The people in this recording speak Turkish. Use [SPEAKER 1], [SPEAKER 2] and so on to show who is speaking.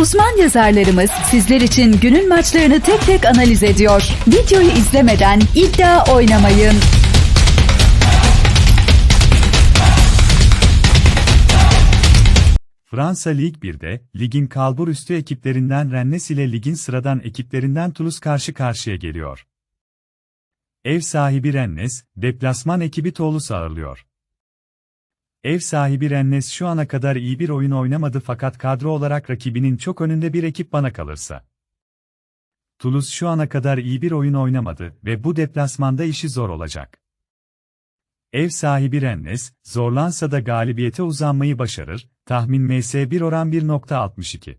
[SPEAKER 1] Uzman yazarlarımız sizler için günün maçlarını tek tek analiz ediyor. Videoyu izlemeden iddia oynamayın.
[SPEAKER 2] Fransa Lig 1'de, ligin kalbur üstü ekiplerinden Rennes ile ligin sıradan ekiplerinden Toulouse karşı karşıya geliyor. Ev sahibi Rennes, deplasman ekibi Toulouse ağırlıyor. Ev sahibi Rennes şu ana kadar iyi bir oyun oynamadı fakat kadro olarak rakibinin çok önünde bir ekip bana kalırsa. Toulouse şu ana kadar iyi bir oyun oynamadı ve bu deplasmanda işi zor olacak. Ev sahibi Rennes, zorlansa da galibiyete uzanmayı başarır, tahmin MS1 oran 1.62.